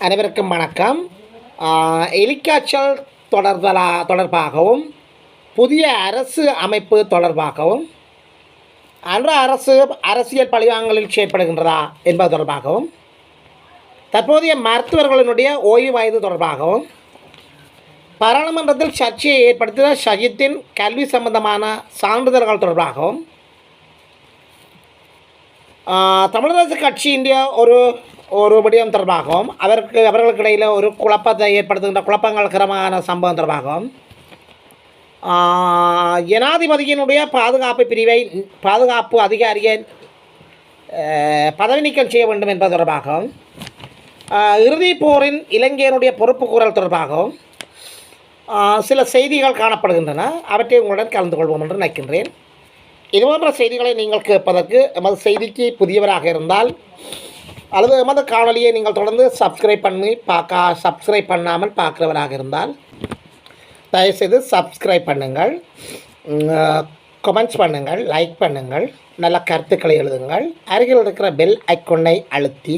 அனைவருக்கும் வணக்கம். எலிக்காய்ச்சல் தொடர்பலா தொடர்பாகவும் புதிய அரசு அமைப்பு தொடர்பாகவும் அன்ற அரசு அரசியல் பழிவாங்கலில் செயற்படுகின்றதா என்பது தொடர்பாகவும் தற்போதைய மருத்துவர்களினுடைய ஓய்வு வயது தொடர்பாகவும் பாராளுமன்றத்தில் சர்ச்சையை ஏற்படுத்திய ஷஜித்தின் கல்வி சம்பந்தமான சான்றிதழ்கள் தொடர்பாகவும் தமிழரசு கட்சியினுடைய ஒரு ஒரு விடயம் தொடர்பாகவும் அவருக்கு அவர்களுக்கு இடையில் ஒரு குழப்பத்தை ஏற்படுத்துகின்ற குழப்பங்கள்கரமான சம்பவம் தொடர்பாகவும் ஜனாதிபதியினுடைய பாதுகாப்பு பிரிவை பாதுகாப்பு அதிகாரியை பதவி நீக்கம் செய்ய வேண்டும் என்பது தொடர்பாகவும் இறுதிப்போரின் இறுதிப் போரின் இலங்கையினுடைய பொறுப்புக்கூறல் தொடர்பாகவும் சில செய்திகள் காணப்படுகின்றன. அவற்றை உங்களுடன் கலந்து கொள்வோம் என்று நினைக்கின்றேன். இதுபோன்ற செய்திகளை நீங்கள் கேட்பதற்கு எமது செய்திக்கு புதியவராக இருந்தால் அல்லது எமது காணொலியை நீங்கள் தொடர்ந்து சப்ஸ்கிரைப் பண்ணி பார்க்க சப்ஸ்கிரைப் பண்ணாமல் பார்க்குறவராக இருந்தால் தயவுசெய்து சப்ஸ்கிரைப் பண்ணுங்கள். கமெண்ட்ஸ் பண்ணுங்கள் லைக் பண்ணுங்கள் நல்ல கருத்துக்களை எழுதுங்கள். அருகில் இருக்கிற பெல் ஐக்கொன்னை அழுத்தி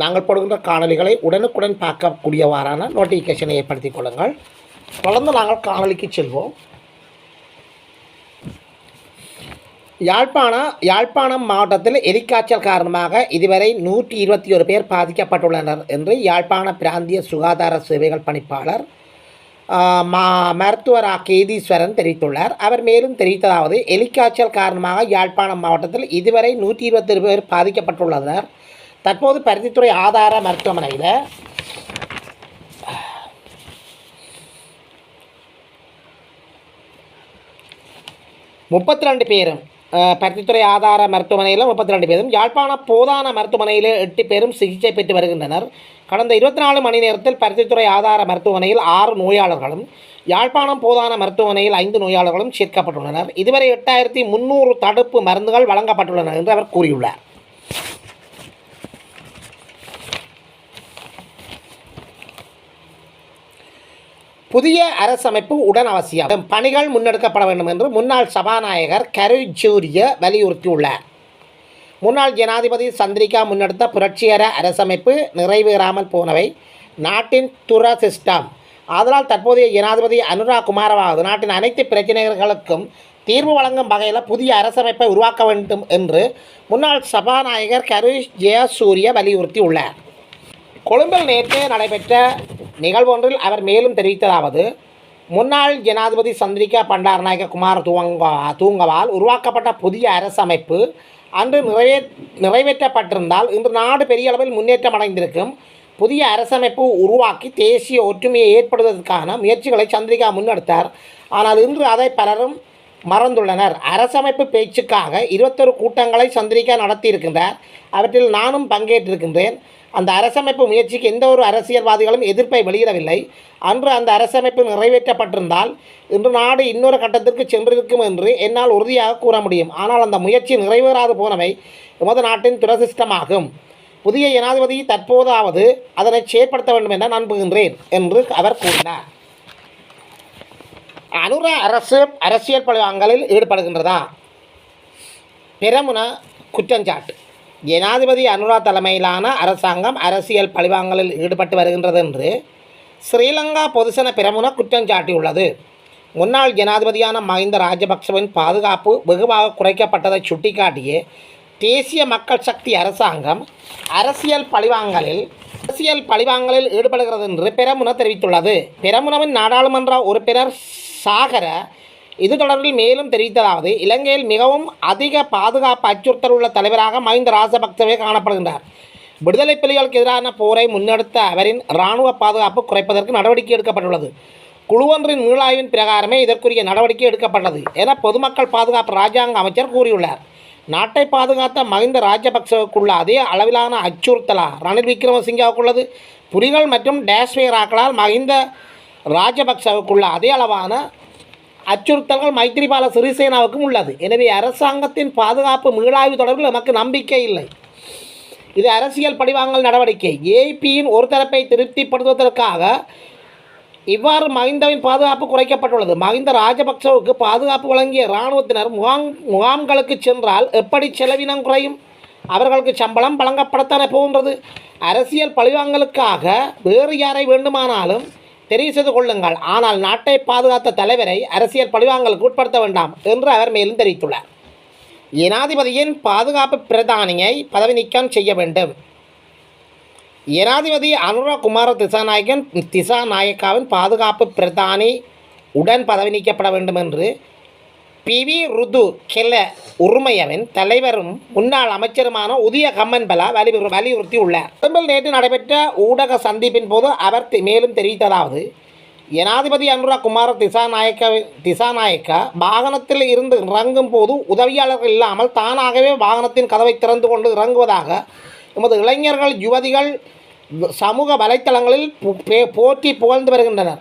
நாங்கள் போடுகின்ற காணொளிகளை உடனுக்குடன் பார்க்கக்கூடியவாறான நோட்டிஃபிகேஷனை ஏற்படுத்திக் கொள்ளுங்கள். தொடர்ந்து நாங்கள் காணொளிக்கு செல்வோம். யாழ்ப்பாணம் யாழ்ப்பாணம் மாவட்டத்தில் எலிக்காய்ச்சல் காரணமாக இதுவரை நூற்றி இருபத்தி ஒரு பேர் பாதிக்கப்பட்டுள்ளனர் என்று யாழ்ப்பாண பிராந்திய சுகாதார சேவைகள் பணிப்பாளர் மா மருத்துவர் ஆ கேதீஸ்வரன் தெரிவித்துள்ளார். அவர் மேலும் தெரிவித்ததாவது எலிக்காய்ச்சல் காரணமாக யாழ்ப்பாணம் மாவட்டத்தில் இதுவரை நூற்றி இருபத்தி பேர் பாதிக்கப்பட்டுள்ளனர். தற்போது பருத்தித்துறை ஆதார மருத்துவமனையில் முப்பத்தி ரெண்டு பேரும் பருத்தித்துறை ஆதார மருத்துவமனையில் முப்பத்தி ரெண்டு பேரும் யாழ்ப்பாண போதான மருத்துவமனையில் எட்டு பேரும் சிகிச்சை பெற்று வருகின்றனர். கடந்த இருபத்தி நாலு மணி நேரத்தில் பருத்தித்துறை ஆதார மருத்துவமனையில் ஆறு நோயாளர்களும் யாழ்ப்பாணம் போதான மருத்துவமனையில் ஐந்து நோயாளர்களும் சேர்க்கப்பட்டுள்ளனர். இதுவரை எட்டாயிரத்தி முந்நூறு தடுப்பு மருந்துகள் வழங்கப்பட்டுள்ளன என்று அவர் கூறியுள்ளார். புதிய அரசமைப்பு உடன் அவசியம். பணிகள் முன்னெடுக்கப்பட வேண்டும் என்று முன்னாள் சபாநாயகர் கரு ஜூரிய வலியுறுத்தியுள்ளார். முன்னாள் ஜனாதிபதி சந்திரிகா முன்னெடுத்த புரட்சிகர அரசமைப்பு நிறைவேறாமல் போனவை நாட்டின் துர சிஸ்டம் ஆதலால் தற்போதைய ஜனாதிபதி அனுராக் குமாரவாவது நாட்டின் அனைத்து பிரச்சனைகளுக்கும் தீர்வு வழங்கும் வகையில் புதிய அரசமைப்பை உருவாக்க வேண்டும் என்று முன்னாள் சபாநாயகர் கரு ஜெயசூரிய வலியுறுத்தியுள்ளார். கொழும்பில் நேற்று நடைபெற்ற நிகழ்வொன்றில் அவர் மேலும் தெரிவித்ததாவது முன்னாள் ஜனாதிபதி சந்திரிகா பண்டாரநாயக குமார் தூங்கா தூங்கவால் உருவாக்கப்பட்ட புதிய அரசமைப்பு அன்று நிறைவே நிறைவேற்றப்பட்டிருந்தால் இன்று நாடு பெரிய அளவில் முன்னேற்றம் அடைந்திருக்கும். புதிய அரசமைப்பு உருவாக்கி தேசிய ஒற்றுமையை ஏற்படுவதற்கான முயற்சிகளை சந்திரிகா முன்னெடுத்தார். ஆனால் இன்று அதை பலரும் மறந்துள்ளனர். அரசமைப்பு பேச்சுக்காக இருபத்தொரு கூட்டங்களை சந்திரிகா நடத்தியிருக்கின்றார். அவற்றில் நானும் பங்கேற்றிருக்கின்றேன். அந்த அரசமைப்பு முயற்சிக்கு எந்த ஒரு அரசியல்வாதிகளும் எதிர்ப்பை வெளியிடவில்லை. அன்று அந்த அரசமைப்பு நிறைவேற்றப்பட்டிருந்தால் இன்று நாடு இன்னொரு கட்டத்திற்கு சென்றிருக்கும் என்று என்னால் உறுதியாக கூற முடியும். ஆனால் அந்த முயற்சி நிறைவேறாது போனவை எமது நாட்டின் துரசிஷ்டமாகும் புதிய ஜனாதிபதி தற்போதாவது அதனை செயற்படுத்த வேண்டும் என நம்புகின்றேன் என்று அவர் கூறினார். அனுர அரசு அரசியல் பழிவாங்கலில் ஈடுபடுகின்றதா? பெரமுன குற்றஞ்சாட்டு. ஜனாதிபதி அனுரா தலைமையிலான அரசாங்கம் அரசியல் பழிவாங்கலில் ஈடுபட்டு வருகின்றது என்று ஸ்ரீலங்கா பொதுசன பிரமுன குற்றம் சாட்டியுள்ளது முன்னாள் ஜனாதிபதியான மஹிந்த ராஜபக்சவின் பாதுகாப்பு வெகுவாக குறைக்கப்பட்டதை சுட்டிக்காட்டியே தேசிய மக்கள் சக்தி அரசாங்கம் அரசியல் பழிவாங்கலில் அரசியல் பழிவாங்கலில் ஈடுபடுகிறது என்று பெரமுன தெரிவித்துள்ளது. பெரமுனவின் நாடாளுமன்ற உறுப்பினர் சாகர இது தொடர்பில் மேலும் தெரிவித்ததாவது இலங்கையில் மிகவும் அதிக பாதுகாப்பு அச்சுறுத்தல் உள்ள தலைவராக மஹிந்த ராஜபக்சவே காணப்படுகின்றார். விடுதலை புலிகளுக்கு எதிரான போரை முன்னெடுத்த அவரின் இராணுவ பாதுகாப்பு குறைப்பதற்கு நடவடிக்கை எடுக்கப்பட்டுள்ளது. குழுவொன்றின் மீளாய்வின் பிரகாரமே இதற்குரிய நடவடிக்கை எடுக்கப்பட்டது என பொதுமக்கள் பாதுகாப்பு ராஜாங்க அமைச்சர் கூறியுள்ளார். நாட்டை பாதுகாத்த மஹிந்த ராஜபக்சவுக்குள்ள அதே அளவிலான அச்சுறுத்தலா? ரணில் விக்ரமசிங்காவுக்குள்ளது. புலிகள் மற்றும் டேஷ்வேராக்களால் மஹிந்த ராஜபக்சவுக்குள்ள அதே அளவான அச்சுறுத்தல்கள் மைத்திரிபால சிறிசேனாவுக்கும் உள்ளது. எனவே அரசாங்கத்தின் பாதுகாப்பு மீளாய்வு தொடர்பில் நமக்கு நம்பிக்கை இல்லை. இது அரசியல் படிவாங்கல் நடவடிக்கை. ஏபியின் ஒரு தரப்பை திருப்திப்படுத்துவதற்காக இவ்வாறு மஹிந்தவின் பாதுகாப்பு குறைக்கப்பட்டுள்ளது. மஹிந்த ராஜபக்சவுக்கு பாதுகாப்பு வழங்கிய இராணுவத்தினர் முகாம் முகாம்களுக்கு சென்றால் எப்படி செலவினம் குறையும்? அவர்களுக்கு சம்பளம் வழங்கப்படத்தானே போகின்றது? அரசியல் பழிவாங்கலுக்காக வேறு யாரை வேண்டுமானாலும் தெரிவு செய்து கொள்ளுங்கள். ஆனால் நாட்டை பாதுகாத்த தலைவரை அரசியல் பழிவாங்கலுக்கு உட்படுத்த வேண்டாம் என்று அவர் மேலும் தெரிவித்துள்ளார். ஜனாதிபதியின் பாதுகாப்பு பிரதானியை பதவி நீக்கம் செய்ய வேண்டும். ஜனாதிபதி அனுரா குமார திசாநாயகன் திசாநாயக்காவின் பாதுகாப்பு பிரதானி உடன் பதவி நீக்கப்பட வேண்டும் என்று பி. வி. ருது கெல்ல உருமையவின் தலைவரும் முன்னாள் அமைச்சருமான உதய கம்மன்பலா வலி வலியுறுத்தியுள்ளார். கொழும்பில் நேற்று நடைபெற்ற ஊடக சந்திப்பின் போது அவர் மேலும் தெரிவித்ததாவது ஜனாதிபதி அனுரா குமார திசாநாயக்க திசாநாயக்கா வாகனத்தில் இருந்து இறங்கும் போது உதவியாளர்கள் இல்லாமல் தானாகவே வாகனத்தின் கதவை திறந்து கொண்டு இறங்குவதாக எமது இளைஞர்கள் யுவதிகள் சமூக வலைத்தளங்களில் போற்றி புகழ்ந்து வருகின்றனர்.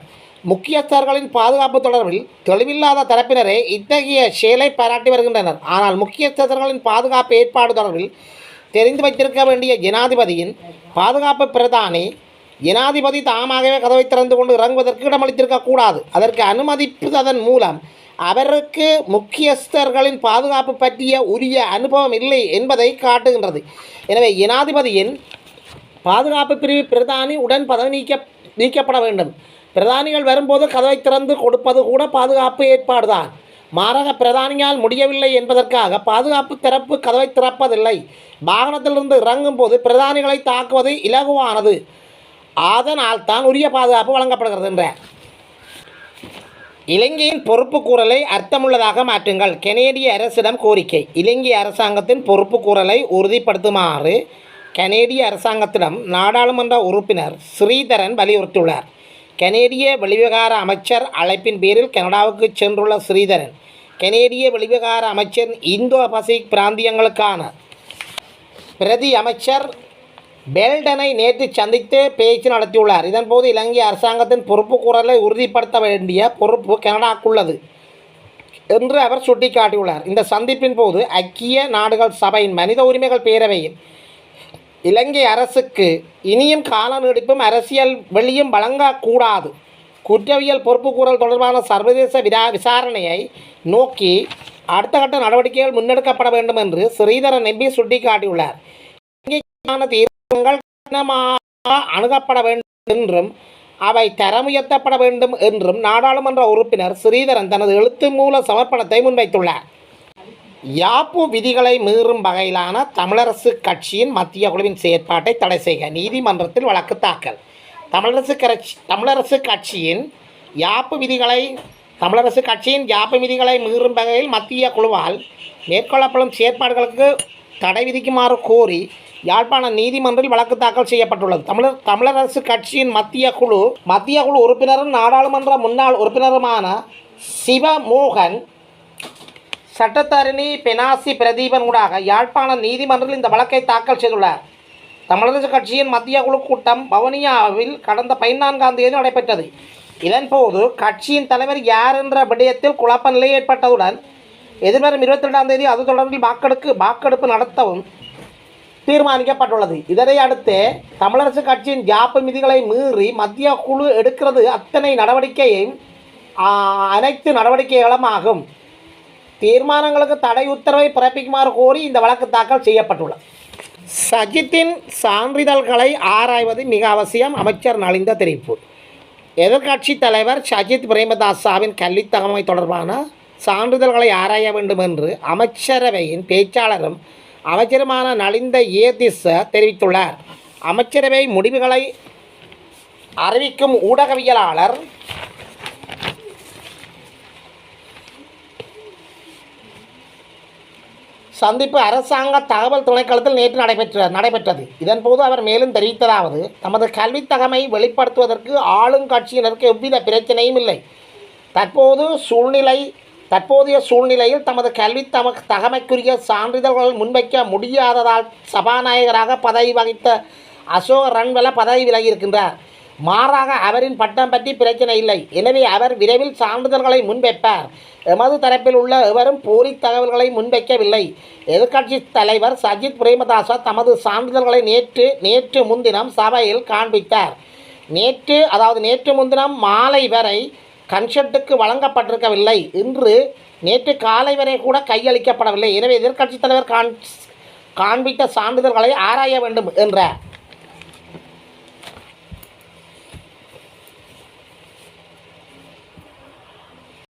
முக்கியஸ்தர்களின் பாதுகாப்பு தொடர்பில் தெளிவில்லாத தரப்பினரே இத்தகைய செயலை பாராட்டி வருகின்றனர். ஆனால் முக்கியஸ்தர்களின் பாதுகாப்பு ஏற்பாடு தொடர்பில் தெரிந்து வைத்திருக்க வேண்டிய ஜனாதிபதியின் பாதுகாப்பு பிரதானி ஜனாதிபதி தாமாகவே கதவை திறந்து கொண்டு இறங்குவதற்கு இடமளித்திருக்கக்கூடாது. அதற்கு அனுமதிப்பதன் மூலம் அவருக்கு முக்கியஸ்தர்களின் பாதுகாப்பு பற்றிய உரிய அனுபவம் இல்லை என்பதை காட்டுகின்றது. எனவே ஜனாதிபதியின் பாதுகாப்பு பிரிவு பிரதானி உடன் பதவி நீக்க நீக்கப்பட வேண்டும். பிரதானிகள் வரும்போது கதவை திறந்து கொடுப்பது கூட பாதுகாப்பு ஏற்பாடுதான். மாரக பிரதானியால் முடியவில்லை என்பதற்காக பாதுகாப்பு திறப்பு கதவை திறப்பதில்லை. வாகனத்திலிருந்து இறங்கும் போது பிரதானிகளை தாக்குவது இலகுவானது. அதனால் தான் உரிய பாதுகாப்பு வழங்கப்படுகிறது என்ற இலங்கையின் பொறுப்பு கூறலை அர்த்தமுள்ளதாக மாற்றுங்கள். கெனேடிய அரசிடம் கோரிக்கை. இலங்கை அரசாங்கத்தின் பொறுப்பு கூறலை உறுதிப்படுத்துமாறு கனேடிய அரசாங்கத்திடம் நாடாளுமன்ற உறுப்பினர் ஸ்ரீதரன் வலியுறுத்தியுள்ளார். கனேடிய வெளிவிவகார அமைச்சர் அழைப்பின் பேரில் கனடாவுக்கு சென்றுள்ள ஸ்ரீதரன் கனேடிய வெளிவிவகார அமைச்சர் இந்தோ பசிபிக் பிராந்தியங்களுக்கான பிரதி அமைச்சர் பெல்டனை நேற்று சந்தித்து பேச்சு நடத்தியுள்ளார். இதன்போது இலங்கை அரசாங்கத்தின் பொறுப்பு குரலை உறுதிப்படுத்த வேண்டிய பொறுப்பு கனடாக்குள்ளது என்று அவர் சுட்டிக்காட்டியுள்ளார். இந்த சந்திப்பின் போது ஐக்கிய நாடுகள் சபையின் மனித உரிமைகள் பேரவையில் இலங்கை அரசுக்கு இனியும் கால நீடிப்பும் அரசியல் வெளியும் வழங்கக்கூடாது. குற்றவியல் பொறுப்புக்கூறல் தொடர்பான சர்வதேச விரா விசாரணையை நோக்கி அடுத்த கட்ட நடவடிக்கைகள் முன்னெடுக்கப்பட வேண்டும் என்று ஸ்ரீதரன் எம்பி சுட்டிக்காட்டியுள்ளார். இலங்கைக்கான தீர்மானங்கள் கடினமாக அணுகப்பட வேண்டும் என்றும் அவை தரமுயர்த்தப்பட வேண்டும் என்றும் நாடாளுமன்ற உறுப்பினர் ஸ்ரீதரன் தனது எழுத்து மூல சமர்ப்பணத்தை முன்வைத்துள்ளார். யாப்பு விதிகளை மீறும் வகையிலான தமிழரசு கட்சியின் மத்திய குழுவின் செயற்பாட்டை தடை செய்க நீதிமன்றத்தில் வழக்கு தாக்கல். தமிழரசு கட்சி தமிழரசு கட்சியின் யாப்பு விதிகளை தமிழரசு கட்சியின் யாப்பு விதிகளை மீறும் வகையில் மத்திய குழுவால் மேற்கொள்ளப்படும் செயற்பாடுகளுக்கு தடை விதிக்குமாறு கோரி யாழ்ப்பாண நீதிமன்றில் வழக்கு தாக்கல் செய்யப்பட்டுள்ளது. தமிழர் தமிழரசு கட்சியின் மத்திய குழு மத்திய குழு உறுப்பினரும் நாடாளுமன்ற முன்னாள் உறுப்பினருமான சிவமோகன் சட்டத்தரணி பெனாசி பிரதீபன் ஊடாக யாழ்ப்பாண நீதிமன்றத்தில் இந்த வழக்கை தாக்கல் செய்துள்ளார். தமிழரசு கட்சியின் மத்திய குழு கூட்டம் வவுனியாவில் கடந்த பதினான்காம் தேதி நடைபெற்றது. இதன்போது கட்சியின் தலைவர் யார் என்ற விடயத்தில் குழப்ப நிலை ஏற்பட்டதுடன் எதிர்வரும் இருபத்தி ரெண்டாம் தேதி அது தொடர்பில் வாக்கெடுப்பு வாக்கெடுப்பு நடத்தவும் தீர்மானிக்கப்பட்டுள்ளது. இதனை அடுத்து தமிழரசு கட்சியின் ஜாப்பு விதிகளை மீறி மத்திய குழு எடுக்கிறது அத்தனை நடவடிக்கையும் அனைத்து நடவடிக்கைகளும் ஆகும். தீர்மானங்களுக்கு தடை உத்தரவை பிறப்பிக்குமாறு கோரி இந்த வழக்கு தாக்கல் செய்யப்பட்டுள்ளது. சஜித்தின் சான்றிதழ்களை ஆராய்வது மிக அவசியம் அமைச்சர் நலிந்த தெரிவிப்பு எதிர்க்கட்சி தலைவர் சஜித் பிரேமதாசாவின் கல்வித் தகமை தொடர்பான சான்றிதழ்களை ஆராய வேண்டும் என்று அமைச்சரவையின் பேச்சாளரும் அமைச்சருமான நலிந்த ஏதிஸ் தெரிவித்துள்ளார். அமைச்சரவை முடிவுகளை அறிவிக்கும் ஊடகவியலாளர் சந்திப்பு அரசாங்க தகவல் துணைக்களத்தில் நேற்று நடைபெற்ற நடைபெற்றது. இதன்போது அவர் மேலும் தெரிவித்ததாவது தமது கல்வித் தகமை வெளிப்படுத்துவதற்கு ஆளுங்கட்சியினருக்கு எவ்வித பிரச்சனையும் இல்லை. தற்போது சூழ்நிலை தற்போதைய சூழ்நிலையில் தமது கல்வி தம தகமைக்குரிய சான்றிதழ்கள் முன்வைக்க முடியாததால் சபாநாயகராக பதவி வகித்த அசோக் ரன்வல பதவி விலகியிருக்கின்றார். மாறாக அவரின் பட்டம் பற்றி பிரச்சனை இல்லை. எனவே அவர் விரைவில் சான்றிதழ்களை முன்வைப்பார். எமது தரப்பில் உள்ள எவரும் போலி தகவல்களை முன்வைக்கவில்லை. எதிர்க்கட்சி தலைவர் சஜித் பிரேமதாசா தமது சான்றிதழ்களை நேற்று நேற்று முன்தினம் சபையில் காண்பித்தார். நேற்று அதாவது நேற்று முன்தினம் மாலை வரை கன்சென்ட்டுக்கு வழங்கப்பட்டிருக்கவில்லை. இன்று நேற்று காலை வரை கூட கையளிக்கப்படவில்லை. எனவே எதிர்க்கட்சித் தலைவர் கான் காண்பித்த சான்றிதழ்களை ஆராய வேண்டும் என்ற